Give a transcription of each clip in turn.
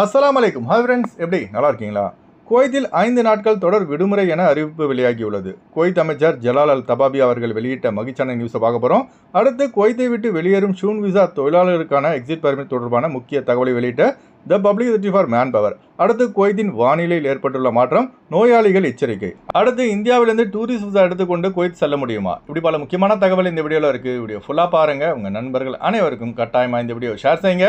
அஸ்லாம் அலைக்கும் hi friends எப்படி? நல்லா இருக்கீங்களா? குவைத்தில் ஐந்து நாட்கள் தொடர் விடுமுறை என அறிவிப்பு வெளியாகியுள்ளது. குவைத் அமைச்சர் ஜலால் அல் தபாபி அவர்கள் வெளியிட்ட மகிழ்ச்சியான நியூஸை பார்க்க போகிறோம் அடுத்து குவைத்தை விட்டு வெளியேறும் ஷூன் விசா தொழிலாளர்களுக்கான எக்ஸிட் பர்மிட் தொடர்பான முக்கிய தகவலை வெளியிட்ட the publicity for manpower அடுத்து குவைத்தின் வானிலையில் ஏற்பட்டுள்ள மாற்றம் நோயாளிகள் எச்சரிக்கை. அடுத்து இந்தியாவிலிருந்து டூரிஸ்ட் விசா எடுத்துக்கொண்டு குவைத் செல்ல முடியுமா? இப்படி பல முக்கியமான தகவல் இந்த வீடியோவில் இருக்குது வீடியோ ஃபுல்லாக பாருங்கள் உங்கள் நண்பர்கள் அனைவருக்கும் கட்டாயமாக இந்த வீடியோ ஷேர் செய்யுங்க.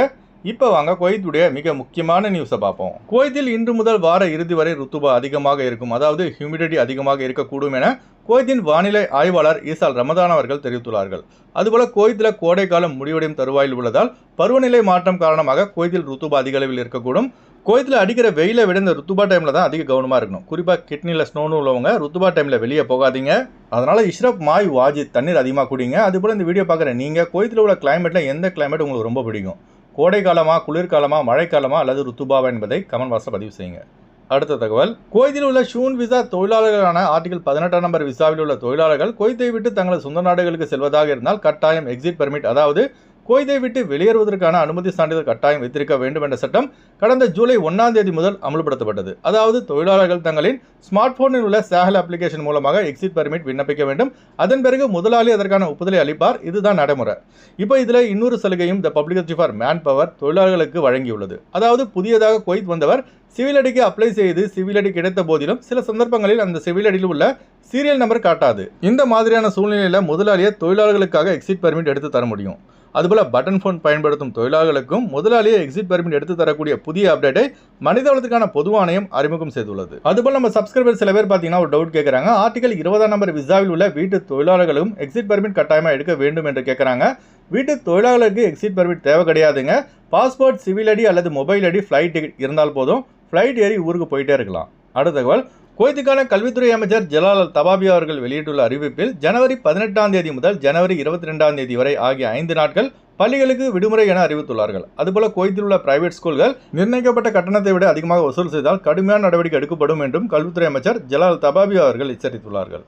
இப்போ வாங்க குவைத்துடைய மிக முக்கியமான நியூஸை பார்ப்போம். குவைத்தில் இன்று முதல் வார இறுதி வரை ருத்துபா அதிகமாக இருக்கும். அதாவது ஹியூமிடிட்டி அதிகமாக இருக்கக்கூடும் என குவைத்தின் வானிலை ஆய்வாளர் ஈசால் ரமதான் அவர்கள் தெரிவித்துள்ளார்கள். அதுபோல குவைத்தில் கோடை காலம் முடிவடையும் தருவாயில் உள்ளதால் பருவநிலை மாற்றம் காரணமாக குவைத்தில் ருத்துபா அதிக அளவில் இருக்கக்கூடும். கோயத்தில் அடிக்கிற வெயிலை விட இந்த ருத்துபா டைமில் தான் அதிக கவனமாக இருக்கணும். குறிப்பாக கிட்னியில் ஸ்னோன்னு உள்ளவங்க ருத்துபா டைமில் வெளியே போகாதீங்க. அதனால் இஷ்ரப் மாய் வாஜித் தண்ணீர் அதிகமாக குடிங்க. அதுபோல் இந்த வீடியோ பார்க்குற நீங்கள் கோயத்தில் உள்ள கிளைமேட்டில் எந்த கிளைமேட் உங்களுக்கு ரொம்ப பிடிக்கும்? கோடை காலமா குளிர்காலமா மழைக்காலமா அல்லது ருத்துபாவா என்பதை கமெண்ட் பாக்ஸில் பதிவு செய்யுங்க. அடுத்த தகவல் குவைத்தில் உள்ள ஷூன் விசா தொழிலாளர்களான ஆர்டிகல் பதினெட்டாம் நம்பர் விசாவில் உள்ள தொழிலாளர்கள் குவைத்தை விட்டு தங்களது சொந்த நாடுகளுக்கு செல்வதாக இருந்தால் கட்டாயம் எக்ஸிட் பெர்மிட் அதாவது குவைத்தை விட்டு வெளியேறுவதற்கான அனுமதி சான்றிதழ் கட்டாயம் வைத்திருக்க வேண்டும் என்ற சட்டம் கடந்த ஜூலை ஒன்றாம் தேதி முதல் அமல்படுத்தப்பட்டது. அதாவது தொழிலாளர்கள் தங்களின் ஸ்மார்ட் போனில் உள்ள சேகல் அப்ளிகேஷன் மூலமாக எக்ஸிட் பெர்மிட் விண்ணப்பிக்க வேண்டும். அதன் பிறகு முதலாளி அதற்கான ஒப்புதலை அளிப்பார். இதுதான் நடைமுறை. இப்போ இதில் இன்னொரு சலுகையும் the publicity for manpower தொழிலாளர்களுக்கு வழங்கியுள்ளது. அதாவது புதியதாக குவைத் வந்தவர் சிவில் அடிக்கு அப்ளை செய்து சிவில் அடி கிடைத்த போதிலும் சில சந்தர்ப்பங்களில் அந்த சிவில் அடியில் உள்ள சீரியல் நம்பர் காட்டாது. இந்த மாதிரியான சூழ்நிலையில் முதலாளியை தொழிலாளர்களுக்காக எக்ஸிட் பெர்மிட் எடுத்து தர முடியும். அதுபோல் பட்டன் ஃபோன் பயன்படுத்தும் தொழிலாளர்களுக்கும் முதலாளியை எக்ஸிட் பர்மிட் எடுத்து தரக்கூடிய புதிய அப்டேட்டை மனிதவளத்துக்கான பொது ஆணையம் அறிமுகம் செய்துள்ளது. அதுபோல் நம்ம சப்ஸ்கிரைபர் சில பேர் பார்த்தீங்கன்னா ஒரு டவுட் கேட்குறாங்க ஆர்டிகல் இருபதாம் நம்பர் விசாவில் உள்ள வீட்டு தொழிலாளர்களும் எக்ஸிட் பர்மிட் கட்டாயமாக எடுக்க வேண்டும் என்று கேட்குறாங்க வீட்டு தொழிலாளர்களுக்கு எக்ஸிட் பர்மிட் தேவை கிடையாதுங்க. பாஸ்போர்ட் சிவில் ஐடி அல்லது மொபைல் ஐடி ஃப்ளைட் டிக்கெட் இருந்தால் போதும். ஃப்ளைட் ஏறி ஊருக்கு போயிட்டே இருக்கலாம். அடுத்த தகவல் குவைத்துக்கான கல்வித்துறை அமைச்சர் ஜலால் அல் தபாபி அவர்கள் வெளியிட்டுள்ள அறிவிப்பில் ஜனவரி பதினெட்டாம் தேதி முதல் ஜனவரி இருபத்தி ரெண்டாம் தேதி வரை ஆகிய ஐந்து நாட்கள் பள்ளிகளுக்கு விடுமுறை என அறிவித்துள்ளார்கள். அதுபோல குவைத்தில் உள்ள பிரைவேட் ஸ்கூல்கள் நிர்ணயிக்கப்பட்ட கட்டணத்தை விட அதிகமாக வசூல் செய்தால் கடுமையான நடவடிக்கை எடுக்கப்படும் என்றும் கல்வித்துறை அமைச்சர் ஜலால் தபாபி அவர்கள் எச்சரித்துள்ளார்கள்.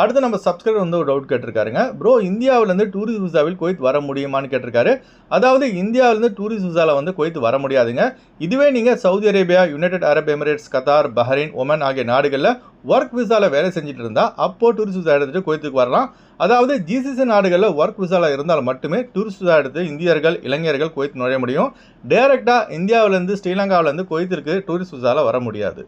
அடுத்து நம்ம சப்ஸ்கிரைபர் வந்து ஒரு டவுட் கேட்டிருக்காருங்க. ப்ரோ இந்தியாவிலேருந்து டூரிஸ்ட் விசாவில் குவைத் வர முடியுமான்னு கேட்டிருக்காரு. அதாவது இந்தியாவிலேருந்து டூரிஸ்ட் விசாவில் வந்து குவைத் வர முடியாதுங்க. இதுவே நீங்கள் Saudi Arabia United Arab Emirates Qatar Bahrain Oman ஆகிய நாடுகளில் ஒர்க் விசாவில் வேலை செஞ்சுட்டு இருந்தால் அப்போது டூரிஸ்ட் விசா எடுத்துகிட்டு குவைத்துக்கு வரலாம். அதாவது ஜிசிசி நாடுகளில் ஒர்க் விசாவில் இருந்தால் மட்டுமே டூரிஸ்ட் விசா எடுத்து இந்தியர்கள் இளைஞர்கள் குவைத் நுழைய முடியும். டேரெக்டாக இந்தியாவிலேருந்து ஸ்ரீலங்காவிலேருந்து குவைத்திற்கு டூரிஸ்ட் விசாவில் வர முடியாது.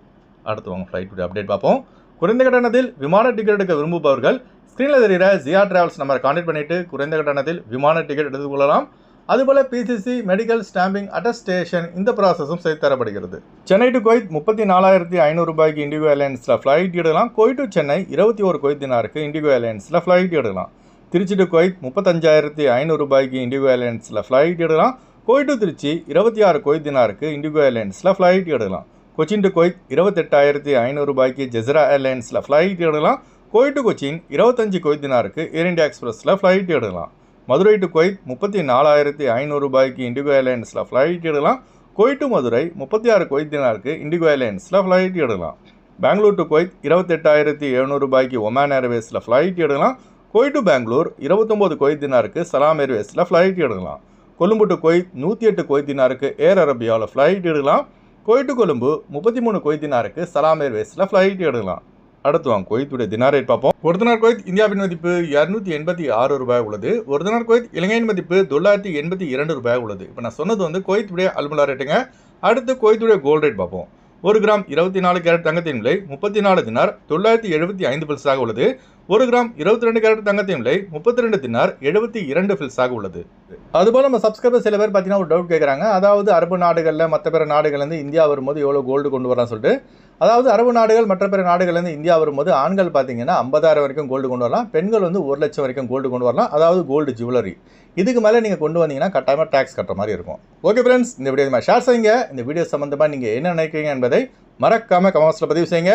அடுத்து வாங்க ஃப்ளைட் அப்டேட் பார்ப்போம். குறைந்த கட்டணத்தில் விமான டிக்கெட் எடுக்க விரும்புபவர்கள் ஸ்க்ரீனில் தெரிகிற ஜியா டிராவல்ஸ் நம்பரை கான்டாக்ட் பண்ணிவிட்டு குறைந்த கட்டணத்தில் விமான டிக்கெட் எடுத்துக்கொள்ளலாம் அதுபோல் பிசிசி மெடிக்கல் ஸ்டாம்பிங் அட்டஸ்டேஷன் இந்த ப்ராசஸும் செய்து தரப்படுகிறது. சென்னை டு குவைத் முப்பத்தி நாலாயிரத்தி ஐநூறு ரூபாய்க்கு இண்டிகோ ஏர்லைன்ஸில் ஃப்ளைட் எடுக்கலாம். கோய் டு சென்னை இருபத்தி ஒரு குவைத் தினாருக்கு இண்டிகோ ஏர்லைன்ஸில் ஃப்ளைட் எடுக்கலாம். திருச்சி டு குவைத் முப்பத்தஞ்சாயிரத்தி ஐநூறு ரூபாய்க்கு இண்டிகோ ஏர்லைன்ஸில் ஃப்ளைட் எடுக்கலாம். கோய் டு திருச்சி இருபத்தி ஆறு குவைத் தினாருக்கு இண்டிகோ ஏர்லைன்ஸில் ஃப்ளைட் எடுக்கலாம். கொச்சின் டு கொய்த் இருபத்தெட்டாயிரத்தி ஐநூறு ரூபாய்க்கு ஜெசரா ஏர்லைன்ஸில் ஃப்ளைட் எடுக்கலாம். கோய் டு கொச்சின் இருபத்தஞ்சு கொய்த் தினாருக்கு ஏர் இண்டியா எக்ஸ்பிரஸில் ஃப்ளைட் எடுக்கலாம். மதுரை டு கொய்த் முப்பத்தி நாலாயிரத்தி ஐநூறு ரூபாய்க்கு இண்டிகோ ஏர்லைன்ஸில் ஃப்ளைட் எடுக்கலாம். கோய் டு மதுரை முப்பத்தி ஆறு கொய்த் தினாருக்கு இண்டிகோ ஏர்லைன்ஸில் ஃப்ளைட் எடுக்கலாம். பெங்களூர் டு கொய்த் இருபத்தெட்டாயிரத்தி எழுநூறு ரூபாய்க்கு ஒமான் ஏர்வேஸில் ஃப்ளைட் எடுக்கலாம். கோய் டு பெங்களூர் இருபத்தொம்போது கொய்த் தினாருக்கு சலாம் ஏர்வேஸில் ஃப்ளைட் எடுக்கலாம். கொழும்பு டு கொய்த் நூற்றி எட்டு கொய்த் தினாருக்கு ஏர் அரபியாவில் ஃப்ளைட் எடுக்கலாம். கோய் கொழும்பு முப்பத்தி மூணு குவைத் தினாருக்கு சலாம் ஏர்வேஸில் ஃப்ளைட் எடுக்கலாம். அடுத்து வாங்க குவைத்துடைய தினார் ரேட் பார்ப்போம். ஒரு தினார் குவைத் இந்தியாவின் மதிப்பு இரநூத்தி எண்பத்தி ஆறு ரூபாய் உள்ளது. ஒரு தினார் குவைத் இலங்கையின் மதிப்பு தொள்ளாயிரத்தி எண்பத்தி இரண்டு ரூபாய் உள்ளது. இப்போ நான் சொன்னது வந்து குவைத்துடைய அல்முலா ரேட்டுங்க அடுத்து குவைத்துடைய கோல்ட் ரேட் பார்ப்போம். ஒரு கிராம் இருபத்தி நாலு கேரட் தங்கத்தின் விலை முப்பத்தி நாலு தினார் தொள்ளாயிரத்தி எழுபத்தி ஐந்து பில்ஸாக உள்ளது. ஒரு கிராம் இருபத்தி ரெண்டு கேரட் தங்கத்தின் விலை முப்பத்தி ரெண்டு தினார் எழுபத்தி இரண்டு ஃபில்ஸாக உள்ளது. அதுபோல் நம்ம சப்ஸ்கிரைபர் சில பேர் பார்த்தீங்கன்னா ஒரு டவுட் கேட்குறாங்க அதாவது அரபு நாடுகளில் மற்ற பிற நாடுகள்லேருந்து இந்தியா வரும்போது எவ்வளோ கோல்டு கொண்டு வரலாம் சொல்லிட்டு. அதாவது அரபு நாடுகள் மற்ற பிற நாடுகள்லேருந்து இந்தியா வரும்போது ஆண்கள் பார்த்தீங்கன்னா ஐம்பதாயிரம் வரைக்கும் கோல்டு கொண்டு வரலாம். பெண்கள் வந்து ஒரு லட்சம் வரைக்கும் கோல்டு கொண்டு வரலாம். அதாவது கோல்டு ஜுவல்லரி இதுக்கு மேலே நீங்கள் கொண்டு வந்தீங்கன்னா கட்டாயமாக டேக்ஸ் கட்டுற மாதிரி இருக்கும். ஓகே ஃப்ரெண்ட்ஸ் இந்த வீடியோ ஷேர் செய்யுங்க. இந்த வீடியோ சம்மந்தமாக நீங்கள் என்ன நினைக்கிறீங்க என்பதை மறக்காமல் கமெண்ட்ஸில் பதிவு செய்யுங்க.